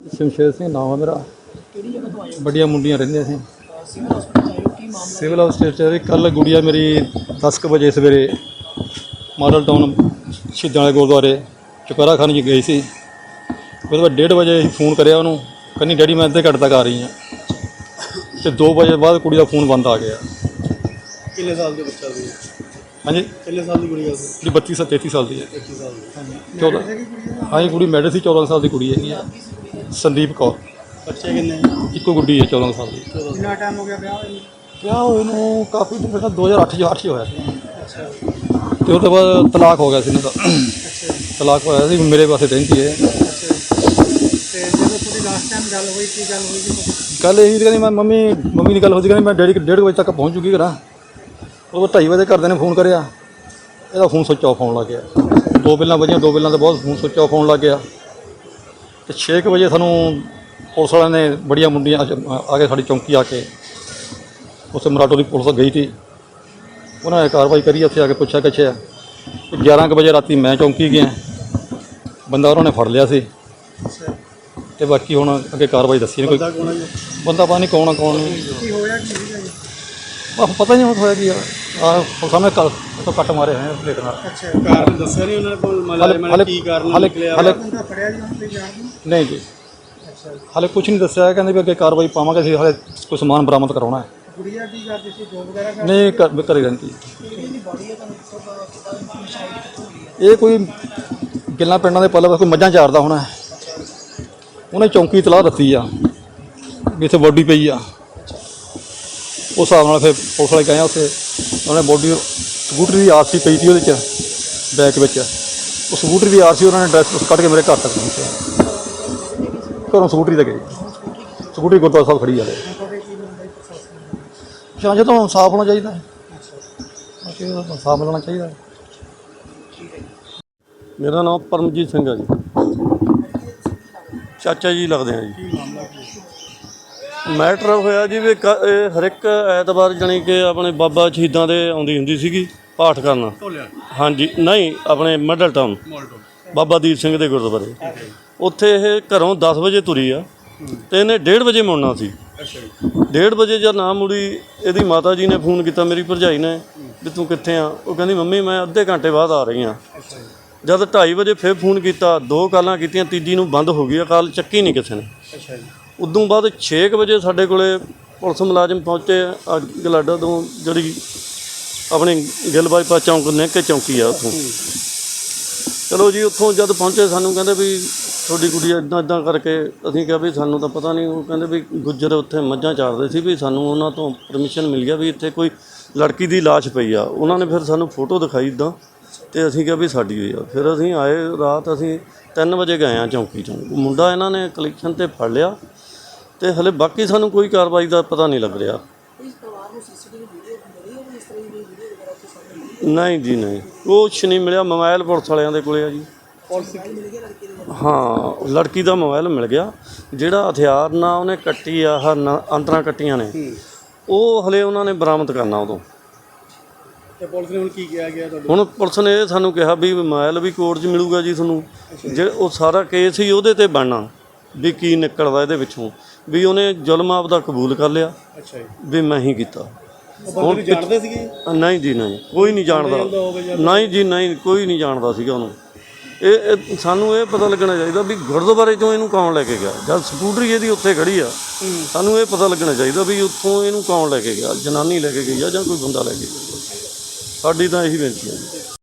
ਸ਼ਮਸ਼ੇਰ ਸਿੰਘ ਨਾਮ ਹੈ ਮੇਰਾ। ਕਿਹੜੀ ਜਗ੍ਹਾ ਤੋਂ ਆਏ ਹੋ ਬੜੀਆਂ ਮੁੰਡੀਆਂ ਰਹਿੰਦੀਆਂ ਸੀ। ਸਿਵਲ ਹਸਪਤਾਲ ਆਏ ਹੋ ਕੀ ਮਾਮਲਾ ਸਿਵਲ ਹਸਪਤਾਲ ਚ ਕੱਲ ਗੁੜੀਆ ਮੇਰੀ 10 ਕੁ ਵਜੇ ਸਵੇਰੇ ਮਾਡਲ ਟਾਊਨ ਸ਼ਹੀਦਾਂ ਵਾਲੇ ਗੁਰਦੁਆਰੇ ਚੁਪਹਿਰਾ ਖਾਨ ਜੀ ਗਈ ਸੀ। ਉਹਦੇ ਬਾਅਦ 1:30 ਵਜੇ ਅਸੀਂ ਫੋਨ ਕਰਿਆ ਉਹਨੂੰ ਕਹਿੰਦੀ ਡੈਡੀ ਮੈਂ ਅੱਧੇ ਘੰਟੇ ਤੱਕ ਆ ਰਹੀ ਹਾਂ। ਤੇ 2 ਵਜੇ ਬਾਅਦ ਕੁੜੀ ਦਾ ਫੋਨ ਬੰਦ ਆ ਗਿਆ। ਕਿੰਨੇ ਸਾਲ ਦੇ ਬੱਚਾ ਸੀ? ਹਾਂਜੀ? ਕਿੰਨੇ ਸਾਲ ਦੀ ਕੁੜੀ ਸੀ? ਜਿਹੜੀ 32 ਸੌ 33 ਸਾਲ ਦੀ ਹੈ। 21 ਸਾਲ ਦੀ। 14 ਹਾਂਜੀ ਕੁੜੀ ਮੈਡਲ ਸੀ 14 ਸਾਲ ਦੀ ਕੁੜੀ ਹੈਗੀ ਆ। ਸੰਦੀਪ ਕੌਰ। ਬੱਚੇ ਕਿੰਨੇ ਇੱਕੋ ਗੁੱਡੀ ਹੈ 14 ਸਾਲ ਦੀ। ਕਿੰਨਾ ਟਾਈਮ ਹੋ ਗਿਆ ਵਿਆਹ ਹੋਏ ਨੂੰ? ਵਿਆਹ ਹੋਏ ਨੂੰ ਕਾਫੀ ਦਿਨ ਪਹਿਲਾਂ 2008 ਚ 8 ਚ ਹੋਇਆ ਸੀ। ਅੱਛਾ। ਤੇ ਉਹ ਤੋਂ ਬਾਅਦ ਤਲਾਕ ਹੋ ਗਿਆ ਸੀ ਇਹਨਾਂ ਦਾ ਤਲਾਕ ਹੋਇਆ ਸੀ ਮੇਰੇ ਪਾਸੇ ਰਹਿੰਦੀ ਹੈ। ਅੱਛਾ। ਤੇ ਜਦੋਂ ਤੁਹਾਡੀ ਲਾਸਟ ਟਾਈਮ ਗੱਲ ਹੋਈ ਕੀ ਗੱਲ ਹੋਈ ਸੀ? ਕੱਲ ਇਹੀ ਕਹਿੰਦੀ ਮੈਂ ਮੰਮੀ ਮੰਮੀ ਦੀ ਗੱਲ ਹੋਈ ਸੀ ਕਹਿੰਦੀ ਮੈਂ ਡੇਢ ਕੁ ਵਜੇ ਤੱਕ ਪਹੁੰਚ ਜੂਗੀ ਘਰਾਂ। ਉਹ 2:30 ਵਜੇ ਘਰਦਿਆਂ ਨੇ ਫੋਨ ਕਰਿਆ। ਇਹਦਾ ਫੋਨ ਸੁੱਚ ਆਫ ਹੋਣ ਲੱਗ ਗਿਆ। ਦੋ ਬਿੱਲਾਂ ਵਜੀਆਂ ਦੋ ਬਿੱਲਾਂ ਤੋਂ ਬਾਅਦ ਫੋਨ ਸੁੱਚ ਆਫ ਹੋਣ ਲੱਗ ਗਿਆ। ਤੇ 6 ਕੁ ਵਜੇ ਸਾਨੂੰ ਪੁਲਿਸ ਵਾਲਿਆਂ ਨੇ ਬੜੀਆਂ ਮੁੰਡੀਆਂ ਆ ਕੇ ਸਾਡੀ ਚੌਂਕੀ ਆ ਕੇ ਉੱਥੇ ਮਰਾਟੋ ਦੀ ਪੁਲਿਸ ਗਈ ਸੀ। ਉਹਨਾਂ ਨੇ ਕਾਰਵਾਈ ਕਰੀ ਉੱਥੇ ਆ ਕੇ ਪੁੱਛਿਆ ਕਿਛਿਆ 11 ਕੁ ਵਜੇ ਰਾਤੀ ਮੈਂ ਚੌਂਕੀ ਗਿਆ। ਬੰਦਾ ਉਹਨਾਂ ਨੇ ਫੜ ਲਿਆ ਸੀ। ਤੇ ਬਾਕੀ ਹੁਣ ਅੱਗੇ ਕਾਰਵਾਈ ਦੱਸੀ ਨਹੀਂ ਕੋਈ ਬੰਦਾ ਪਤਾ ਨਹੀਂ ਕੌਣ ਆ ਕੌਣ ਨਹੀਂ। ਕੀ ਹੋਇਆ ਕੀ ਆਹ ਪਤਾ ਨਹੀਂ ਹੋਇਆ ਕੀ ਆ। ਆਹ ਸਾਹਮਣੇ ਕੱਲ ਤੋਂ ਕੱਟ ਮਾਰੇ ਹੋਏ ਆ ਪਲੇਟ ਨਾਲ। ਅੱਛਾ ਕਾਰਨ ਦੱਸਿਆ ਨਹੀਂ ਉਹਨਾਂ ਨੇ ਕੋਲ ਮਲਾਜ਼ਮਾਂ ਨੇ ਕੀ ਕਾਰਨ ਹਾਲੇ ਨਿਕਲਿਆ ਹਾਲੇ ਬੰਦਾ ਫੜਿਆ ਜੀ ਹੁਣ ਤੇ ਜਾਣ ਨਹੀਂ ਜੀ। ਅੱਛਾ ਹਾਲੇ ਕੁਝ ਨਹੀਂ ਦੱਸਿਆ ਕਹਿੰਦੇ ਵੀ ਅੱਗੇ ਕਾਰਵਾਈ ਪਾਵਾਂਗੇ ਅਸੀਂ ਹਾਲੇ ਕੋਈ ਸਮਾਨ ਬਰਾਮਦ ਕਰਾਉਣਾ ਹੈ। ਗੁੜੀਆ ਕੀ ਕਰਦੀ ਸੀ? ਜੋਬ ਵਗੈਰਾ ਕਰ ਨਹੀਂ ਕਰ ਕਰੀ ਰਹਿੰਦੀ। ਇਹ ਕੋਈ ਗਿੱਲਾਂ ਪਿੰਡਾਂ ਦੇ ਪੱਲੇ ਕੋਈ ਮੱਝਾਂ ਚਾਰਦਾ ਹੋਣਾ ਹੈ। ਉਹਨੇ ਚੌਂਕੀ ਤਲਾਹ ਦਿੱਤੀ ਆ ਵੀ ਇੱਥੇ ਬੋਡੀ ਪਈ ਆ। ਉਸ ਹਿਸਾਬ ਨਾਲ ਫਿਰ ਪੁਲਿਸ ਵਾਲੇ ਗਏ ਆ ਉੱਥੇ। ਉਹਨੇ ਬੋਡੀ ਸਕੂਟਰੀ ਦੀ ਆਰਸੀ ਪਈ ਸੀ ਉਹਦੇ ਚ ਬੈਕ ਵਿੱਚ। ਉਹ ਸਕੂਟਰੀ ਦੀ ਆਰਸੀ ਉਹਨਾਂ ਨੇ ਡਰੈਸ ਕੱਢ ਕੇ ਮੇਰੇ ਘਰ ਤੱਕ ਪਹੁੰਚਿਆ। ਘਰੋਂ ਸਕੂਟਰੀ ਤੇ ਗਈ ਸਕੂਟਰੀ ਗੁਰਦੁਆਰਾ ਸਾਹਿਬ ਖੜੀ ਆ ਜਾਂ ਜਦੋਂ ਸਾਫ਼ ਹੋਣਾ ਚਾਹੀਦਾ ਹੈ। ਬਾਕੀ ਉਹਦਾ ਸਾਫ਼ ਮਿਲਣਾ ਚਾਹੀਦਾ ਹੈ। ਮੇਰਾ ਨਾਮ ਪਰਮਜੀਤ ਸਿੰਘ ਹੈ ਜੀ। ਚਾਚਾ ਜੀ ਲੱਗਦੇ ਆ ਜੀ। ਮੈਟਰ ਹੋਇਆ ਜੀ ਵੀ ਕ- ਇਹ ਹਰ ਇੱਕ ਐਤਵਾਰ ਜਾਣੀ ਕਿ ਆਪਣੇ ਬਾਬਾ ਸ਼ਹੀਦਾਂ ਦੇ ਆਉਂਦੀ ਹੁੰਦੀ ਸੀਗੀ ਪਾਠ ਕਰਨਾ। ਢੋਲਿਆ ਹਾਂਜੀ ਨਹੀਂ ਆਪਣੇ ਮਿਡਲ ਟਾਊਨ। ਮੋਲਟੋ ਬਾਬਾ ਦੀਪ ਸਿੰਘ ਦੇ ਗੁਰਦੁਆਰੇ। ਉੱਥੇ ਇਹ ਘਰੋਂ 10 ਵਜੇ ਤੁਰੀ ਆ ਤੇ ਇਹਨੇ 1:30 ਵਜੇ ਮੁੜਨਾ ਸੀ। ਅੱਛਾ ਜੀ। 1:30 ਵਜੇ ਜਦ ਨਾ ਮੁੜੀ ਇਹਦੀ ਮਾਤਾ ਜੀ ਨੇ ਫੋਨ ਕੀਤਾ ਮੇਰੀ ਭਰਜਾਈ ਨੇ ਵੀ ਤੂੰ ਕਿੱਥੇ ਆ? ਉਹ ਕਹਿੰਦੀ ਮੰਮੀ ਮੈਂ ਅੱਧੇ ਘੰਟੇ ਬਾਅਦ ਆ ਰਹੀ ਆ। ਅੱਛਾ ਜੀ। ਜਦ 2:30 ਵਜੇ ਫਿਰ ਫੋਨ ਕੀਤਾ ਦੋ ਕਾਲਾਂ ਕੀਤੀਆਂ ਤੀਜੀ ਨੂੰ ਬੰਦ ਹੋ ਗਈ ਆ ਕਾਲ ਚੱਕੀ ਨਹੀਂ ਕਿਸੇ ਨੇ। ਅੱਛਾ ਜੀ। ਉਦੋਂ ਬਾਅਦ 6 ਵਜੇ ਸਾਡੇ ਕੋਲੇ ਪੁਲਿਸ ਮੁਲਾਜ਼ਮ ਪਹੁੰਚੇ ਆ ਗਲਾਡਾ ਤੋਂ ਜਿਹੜੀ ਆਪਣੀ ਗਿੱਲ ਬਾਈਪਾਸ ਚੌਂਕ ਨੇ ਕੇ ਚੌਂਕੀ ਆ ਉੱਥੋਂ। ਚਲੋ ਜੀ, ਉੱਥੋਂ ਜਦ ਪਹੁੰਚੇ ਸਾਨੂੰ ਕਹਿੰਦੇ ਵੀ ਤੁਹਾਡੀ ਕੁੜੀ ਇਦਾਂ ਇਦਾਂ ਕਰਕੇ ਅਸੀਂ ਕਿਹਾ ਵੀ ਸਾਨੂੰ ਤਾਂ ਪਤਾ ਨਹੀਂ ਉਹ ਕਹਿੰਦੇ ਵੀ ਗੁੱਜਰ ਉੱਥੇ ਮੱਝਾਂ ਚਾਰਦੇ ਸੀ ਵੀ ਸਾਨੂੰ ਉਹਨਾਂ ਤੋਂ ਪਰਮਿਸ਼ਨ ਮਿਲ ਗਿਆ ਵੀ ਇੱਥੇ ਕੋਈ ਲੜਕੀ ਦੀ ਲਾਸ਼ ਪਈ ਆ। ਉਹਨਾਂ ਨੇ ਫਿਰ ਸਾਨੂੰ ਫੋਟੋ ਦਿਖਾਈ ਇਦਾਂ ਤੇ ਅਸੀਂ ਕਿਹਾ ਵੀ ਸਾਡੀ ਹੋਈ ਆ। ਫਿਰ ਅਸੀਂ ਆਏ ਰਾਤ, ਅਸੀਂ 3 ਵਜੇ ਗਏ ਆ ਚੌਂਕੀ ਚੋਂ। ਮੁੰਡਾ ਇਹਨਾਂ ਨੇ ਕਲੈਕਸ਼ਨ ਤੇ ਫੜ ਲਿਆ। ਤੇ ਹਲੇ ਬਾਕੀ ਸਾਨੂੰ ਕੋਈ ਕਾਰਵਾਈ ਦਾ ਪਤਾ ਨਹੀਂ ਲੱਗ ਰਿਹਾ। ਨਹੀਂ ਜੀ ਨਹੀਂ। ਕੁਛ ਨਹੀਂ ਮਿਲਿਆ ਮੋਬਾਈਲ ਪੁਲਿਸ ਵਾਲਿਆਂ ਦੇ ਕੋਲੇ ਆ ਜੀ। ਹਾਂ ਲੜਕੀ ਦਾ ਮੋਬਾਈਲ ਮਿਲ ਗਿਆ ਜਿਹੜਾ ਹਥਿਆਰ ਨਾ ਉਹਨੇ ਕੱਟੀ ਆ ਆਹ ਨ- ਅੰਤਰਾਂ ਕੱਟੀਆਂ ਨੇ। ਉਹ ਹਲੇ ਉਹਨਾਂ ਨੇ ਬਰਾਮਦ ਕਰਨਾ ਉਦੋਂ। ਤੇ ਪੁਲਿਸ ਨੇ ਹੁਣ ਕੀ ਕਿਹਾ ਗਿਆ ਤੁਹਾਡੇ? ਹੁਣ ਪੁਲਿਸ ਨੇ ਇਹ ਸਾਨੂੰ ਕਿਹਾ ਵੀ ਮੋਬਾਈਲ ਵੀ ਕੋਰਟ 'ਚ ਮਿਲੂਗਾ ਜੀ ਤੁਹਾਨੂੰ। ਜੇ ਉਹ ਸਾਰਾ ਕੇਸ ਹੀ ਉਹਦੇ ਤੇ ਬਣਨਾ ਵੀ ਕੀ ਨਿਕਲਦਾ ਇਹਦੇ ਵਿੱਚੋਂ। ਵੀ ਉਹਨੇ ਜ਼ੁਲਮ ਆਪਦਾ ਕਬੂਲ ਕਰ ਲਿਆ। ਅੱਛਾ ਜੀ। ਵੀ ਮੈਂ ਹੀ ਕੀਤਾ। ਉਹ ਜਾਣਦੇ ਸੀਗੇ? ਨਹੀਂ ਜੀ ਨਹੀਂ। ਕੋਈ ਨਹੀਂ ਜਾਣਦਾ। ਨਹੀਂ। ਜੀ ਨਹੀਂ। ਕੋਈ ਨਹੀਂ ਜਾਣਦਾ ਸੀਗਾ ਉਹਨੂੰ। ਇਹ ਇਹ ਸਾਨੂੰ ਇਹ ਪਤਾ ਲੱਗਣਾ ਚਾਹੀਦਾ ਵੀ ਗੁਰਦੁਆਰੇ ਚੋਂ ਇਹਨੂੰ ਕੌਣ ਲੈ ਕੇ ਗਿਆ? ਜਦ ਸਕੂਟਰੀ ਇਹਦੀ ਉੱਥੇ ਖੜੀ ਆ ਸਾਨੂੰ ਇਹ ਪਤਾ ਲੱਗਣਾ ਚਾਹੀਦਾ ਵੀ ਉੱਥੋਂ ਇਹਨੂੰ ਕੌਣ ਲੈ ਕੇ ਗਿਆ? ਜਨਾਨੀ ਲੈ ਕੇ ਗਈ ਆ ਜਾਂ ਕੋਈ ਬੰਦਾ ਲੈ ਕੇ ਗਿਆ? ਸਾਡੀ ਤਾਂ ਇਹੀ ਬੇਨਤੀ ਹੈ